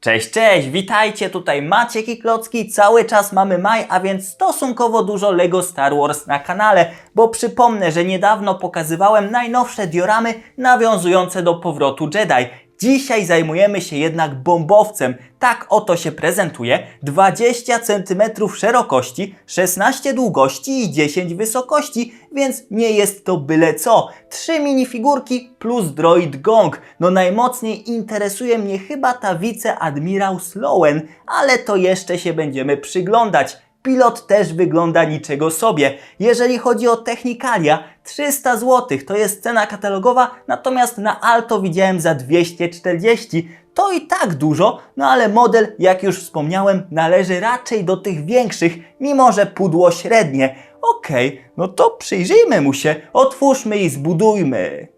Cześć, cześć, witajcie, tutaj Maciek i Klocki, cały czas mamy maj, a więc stosunkowo dużo LEGO Star Wars na kanale, bo przypomnę, że niedawno pokazywałem najnowsze dioramy nawiązujące do powrotu Jedi. Dzisiaj zajmujemy się jednak bombowcem. Tak oto się prezentuje. 20 cm szerokości, 16 długości i 10 wysokości, więc nie jest to byle co. Trzy minifigurki plus droid Gong. No najmocniej interesuje mnie chyba ta wiceadmirał Slowen, ale to jeszcze się będziemy przyglądać. Pilot też wygląda niczego sobie. Jeżeli chodzi o technikalia, 300 zł to jest cena katalogowa, natomiast na Alto widziałem za 240. To i tak dużo, no ale model, jak już wspomniałem, należy raczej do tych większych, mimo że pudło średnie. Okej, no to przyjrzyjmy mu się, otwórzmy i zbudujmy.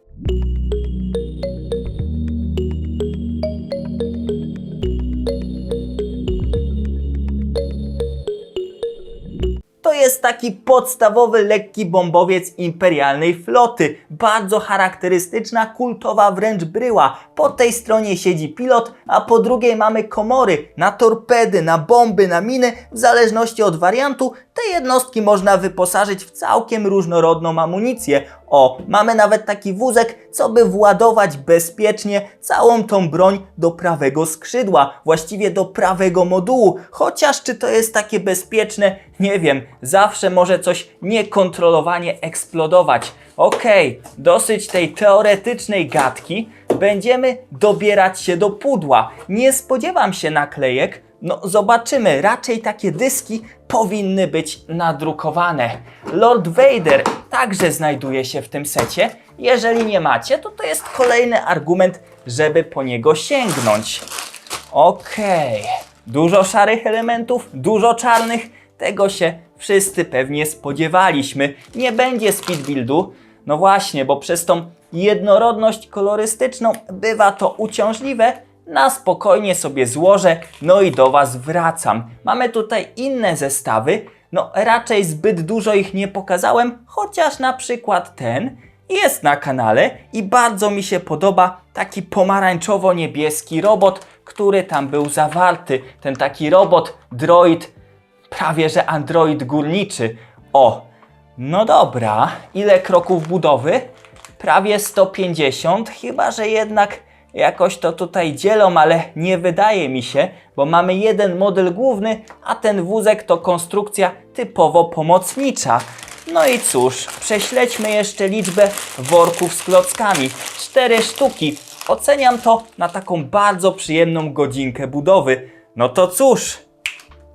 Jest taki podstawowy lekki bombowiec imperialnej floty. Bardzo charakterystyczna, kultowa wręcz bryła. Po tej stronie siedzi pilot, a po drugiej mamy komory na torpedy, na bomby, na miny. W zależności od wariantu, te jednostki można wyposażyć w całkiem różnorodną amunicję. O, mamy nawet taki wózek, co by władować bezpiecznie całą tą broń do prawego skrzydła, właściwie do prawego modułu. Chociaż czy to jest takie bezpieczne, nie wiem, zawsze może coś niekontrolowanie eksplodować. Okej, dosyć tej teoretycznej gadki, będziemy dobierać się do pudła. Nie spodziewam się naklejek, no zobaczymy, raczej takie dyski powinny być nadrukowane. Lord Vader także znajduje się w tym secie. Jeżeli nie macie, to to jest kolejny argument, żeby po niego sięgnąć. Okej, dużo szarych elementów, dużo czarnych, tego się wszyscy pewnie spodziewaliśmy. Nie będzie speed buildu, no właśnie, bo przez tą jednorodność kolorystyczną bywa to uciążliwe, na spokojnie sobie złożę, no i do Was wracam. Mamy tutaj inne zestawy, no raczej zbyt dużo ich nie pokazałem, chociaż na przykład ten jest na kanale i bardzo mi się podoba taki pomarańczowo-niebieski robot, który tam był zawarty. Ten taki robot, droid, prawie że android górniczy. O, no dobra, ile kroków budowy? Prawie 150, chyba że jednak jakoś to tutaj dzielą, ale nie wydaje mi się, bo mamy jeden model główny, a ten wózek to konstrukcja typowo pomocnicza. No i cóż, prześledźmy jeszcze liczbę worków z klockami. Cztery sztuki. Oceniam to na taką bardzo przyjemną godzinkę budowy. No to cóż,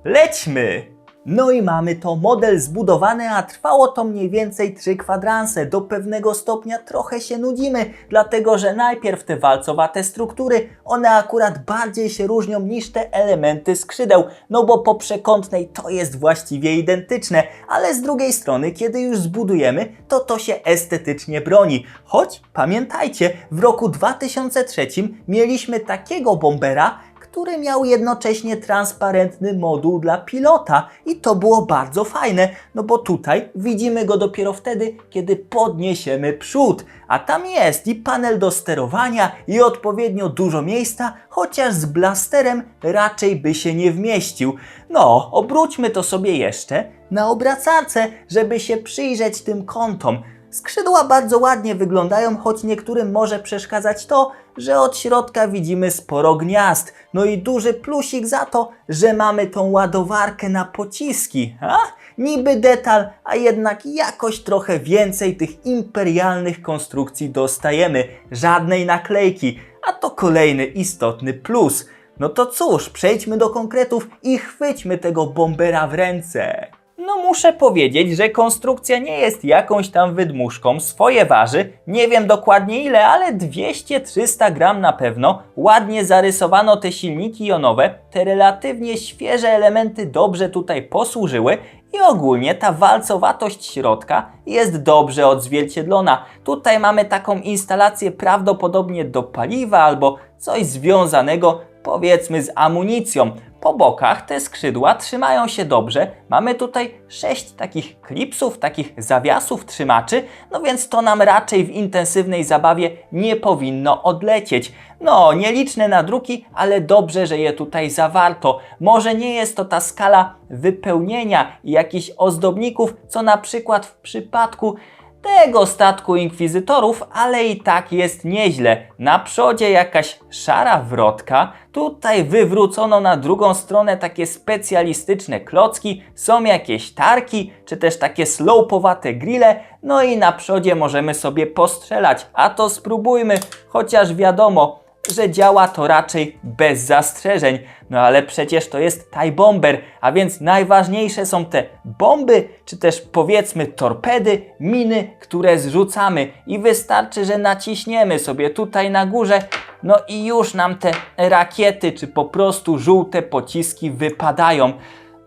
lećmy! No i mamy to model zbudowany, a trwało to mniej więcej 3 kwadranse. Do pewnego stopnia trochę się nudzimy, dlatego że najpierw te walcowate struktury, one akurat bardziej się różnią niż te elementy skrzydeł, no bo po przekątnej to jest właściwie identyczne, ale z drugiej strony, kiedy już zbudujemy, to to się estetycznie broni. Choć pamiętajcie, w roku 2003 mieliśmy takiego bombera, który miał jednocześnie transparentny moduł dla pilota i to było bardzo fajne, no bo tutaj widzimy go dopiero wtedy, kiedy podniesiemy przód, a tam jest i panel do sterowania i odpowiednio dużo miejsca, chociaż z blasterem raczej by się nie wmieścił. No, obróćmy to sobie jeszcze na obracarce, żeby się przyjrzeć tym kątom. Skrzydła bardzo ładnie wyglądają, choć niektórym może przeszkadzać to, że od środka widzimy sporo gniazd. No i duży plusik za to, że mamy tą ładowarkę na pociski. A? Niby detal, a jednak jakoś trochę więcej tych imperialnych konstrukcji dostajemy. Żadnej naklejki, a to kolejny istotny plus. No to cóż, przejdźmy do konkretów i chwyćmy tego bombera w ręce. No muszę powiedzieć, że konstrukcja nie jest jakąś tam wydmuszką, swoje waży, nie wiem dokładnie ile, ale 200-300 gram na pewno. Ładnie zarysowano te silniki jonowe, te relatywnie świeże elementy dobrze tutaj posłużyły i ogólnie ta walcowatość środka jest dobrze odzwierciedlona. Tutaj mamy taką instalację prawdopodobnie do paliwa albo coś związanego powiedzmy z amunicją. Po bokach te skrzydła trzymają się dobrze. Mamy tutaj sześć takich klipsów, takich zawiasów trzymaczy, no więc to nam raczej w intensywnej zabawie nie powinno odlecieć. No, nieliczne nadruki, ale dobrze, że je tutaj zawarto. Może nie jest to ta skala wypełnienia i jakichś ozdobników, co na przykład w przypadku tego statku inkwizytorów, ale i tak jest nieźle. Na przodzie jakaś szara wrotka, tutaj wywrócono na drugą stronę takie specjalistyczne klocki, są jakieś tarki, czy też takie slopowate grille, no i na przodzie możemy sobie postrzelać, a to spróbujmy, chociaż wiadomo, że działa to raczej bez zastrzeżeń. No ale przecież to jest TIE Bomber, a więc najważniejsze są te bomby, czy też powiedzmy torpedy, miny, które zrzucamy i wystarczy, że naciśniemy sobie tutaj na górze, no i już nam te rakiety, czy po prostu żółte pociski wypadają.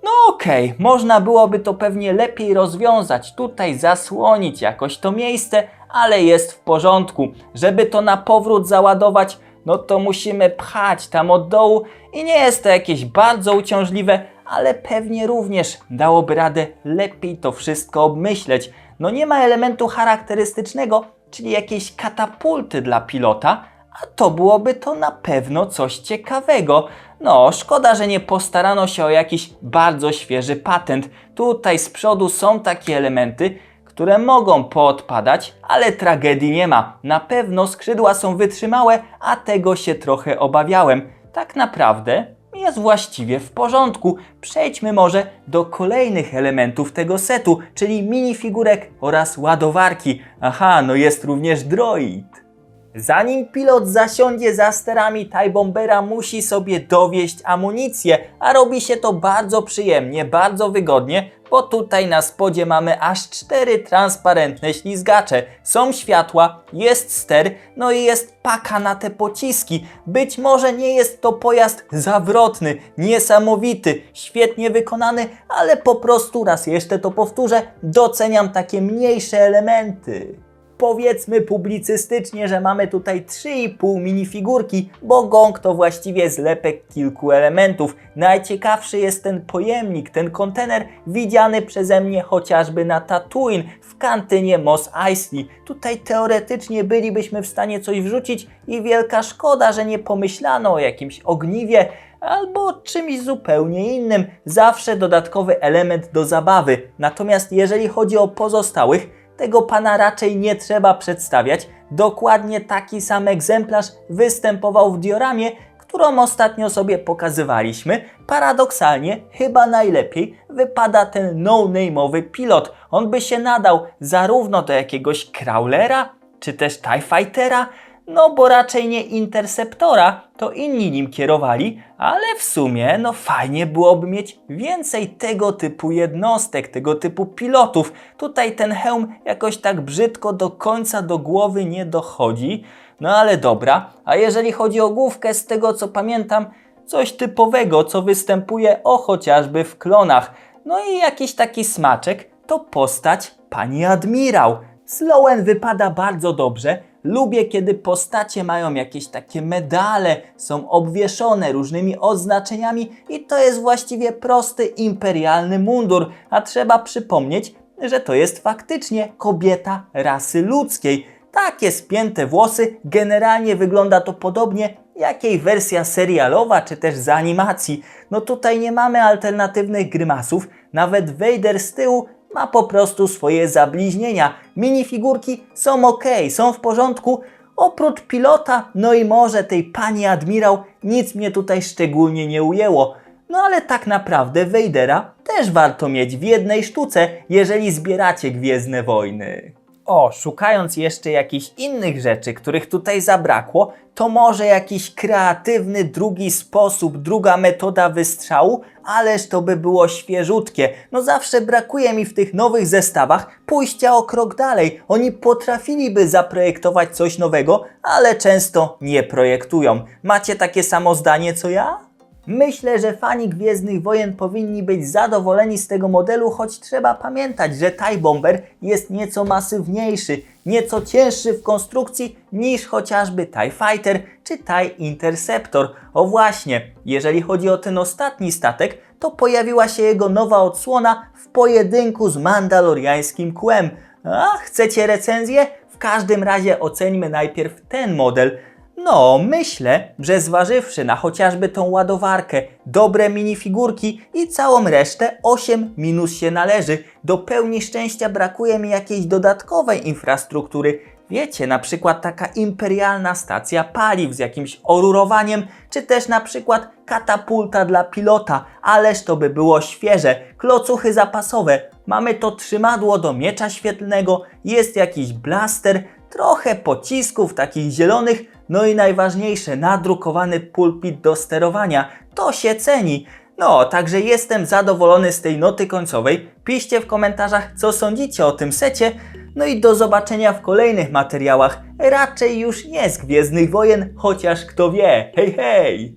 No okej, można byłoby to pewnie lepiej rozwiązać, tutaj zasłonić jakoś to miejsce, ale jest w porządku. Żeby to na powrót załadować, no to musimy pchać tam od dołu i nie jest to jakieś bardzo uciążliwe, ale pewnie również dałoby radę lepiej to wszystko obmyśleć. No nie ma elementu charakterystycznego, czyli jakiejś katapulty dla pilota, a to byłoby to na pewno coś ciekawego. No, szkoda, że nie postarano się o jakiś bardzo świeży patent. Tutaj z przodu są takie elementy, które mogą poodpadać, ale tragedii nie ma. Na pewno skrzydła są wytrzymałe, a tego się trochę obawiałem. Tak naprawdę jest właściwie w porządku. Przejdźmy może do kolejnych elementów tego setu, czyli minifigurek oraz ładowarki. Aha, no jest również droid. Zanim pilot zasiądzie za sterami TIE Bombera, musi sobie dowieść amunicję, a robi się to bardzo przyjemnie, bardzo wygodnie, bo tutaj na spodzie mamy aż cztery transparentne ślizgacze. Są światła, jest ster, no i jest paka na te pociski. Być może nie jest to pojazd zawrotny, niesamowity, świetnie wykonany, ale po prostu raz jeszcze to powtórzę, doceniam takie mniejsze elementy powiedzmy publicystycznie, że mamy tutaj 3,5 minifigurki, bo gong to właściwie zlepek kilku elementów. Najciekawszy jest ten pojemnik, ten kontener widziany przeze mnie chociażby na Tatooine w kantynie Mos Eisley. Tutaj teoretycznie bylibyśmy w stanie coś wrzucić i wielka szkoda, że nie pomyślano o jakimś ogniwie, albo czymś zupełnie innym. Zawsze dodatkowy element do zabawy. Natomiast jeżeli chodzi o pozostałych, tego pana raczej nie trzeba przedstawiać. Dokładnie taki sam egzemplarz występował w dioramie, którą ostatnio sobie pokazywaliśmy. Paradoksalnie, chyba najlepiej wypada ten no-name'owy pilot. On by się nadał zarówno do jakiegoś crawlera, czy też TIE Fightera, no bo raczej nie Interceptora, to inni nim kierowali, ale w sumie no fajnie byłoby mieć więcej tego typu jednostek, tego typu pilotów. Tutaj ten hełm jakoś tak brzydko do końca do głowy nie dochodzi. No ale dobra, a jeżeli chodzi o główkę, z tego co pamiętam, coś typowego, co występuje o chociażby w klonach. No i jakiś taki smaczek to postać pani admirał. Slowen wypada bardzo dobrze. Lubię, kiedy postacie mają jakieś takie medale, są obwieszone różnymi oznaczeniami i to jest właściwie prosty imperialny mundur. A trzeba przypomnieć, że to jest faktycznie kobieta rasy ludzkiej. Takie spięte włosy, generalnie wygląda to podobnie jak jej wersja serialowa czy też z animacji. No tutaj nie mamy alternatywnych grymasów, nawet Vader z tyłu ma po prostu swoje zabliźnienia. Minifigurki są ok, są w porządku, oprócz pilota, no i może tej pani admirał, nic mnie tutaj szczególnie nie ujęło. No ale tak naprawdę Vadera też warto mieć w jednej sztuce, jeżeli zbieracie Gwiezdne Wojny. O, szukając jeszcze jakichś innych rzeczy, których tutaj zabrakło, to może jakiś kreatywny drugi sposób, druga metoda wystrzału, ależ to by było świeżutkie. No zawsze brakuje mi w tych nowych zestawach pójścia o krok dalej. Oni potrafiliby zaprojektować coś nowego, ale często nie projektują. Macie takie samo zdanie co ja? Myślę, że fani Gwiezdnych Wojen powinni być zadowoleni z tego modelu, choć trzeba pamiętać, że TIE Bomber jest nieco masywniejszy, nieco cięższy w konstrukcji niż chociażby TIE Fighter czy TIE Interceptor. O właśnie, jeżeli chodzi o ten ostatni statek, to pojawiła się jego nowa odsłona w pojedynku z mandaloriańskim kłem. A, chcecie recenzję? W każdym razie oceńmy najpierw ten model. No, myślę, że zważywszy na chociażby tą ładowarkę, dobre minifigurki i całą resztę, 8 minus się należy. Do pełni szczęścia brakuje mi jakiejś dodatkowej infrastruktury. Wiecie, na przykład taka imperialna stacja paliw z jakimś orurowaniem, czy też na przykład katapulta dla pilota, ależ to by było świeże, klocuchy zapasowe, mamy to trzymadło do miecza świetlnego, jest jakiś blaster, trochę pocisków takich zielonych, no i najważniejsze, nadrukowany pulpit do sterowania. To się ceni. No, także jestem zadowolony z tej noty końcowej. Piszcie w komentarzach, co sądzicie o tym secie. No i do zobaczenia w kolejnych materiałach. Raczej już nie z Gwiezdnych Wojen, chociaż kto wie. Hej, hej!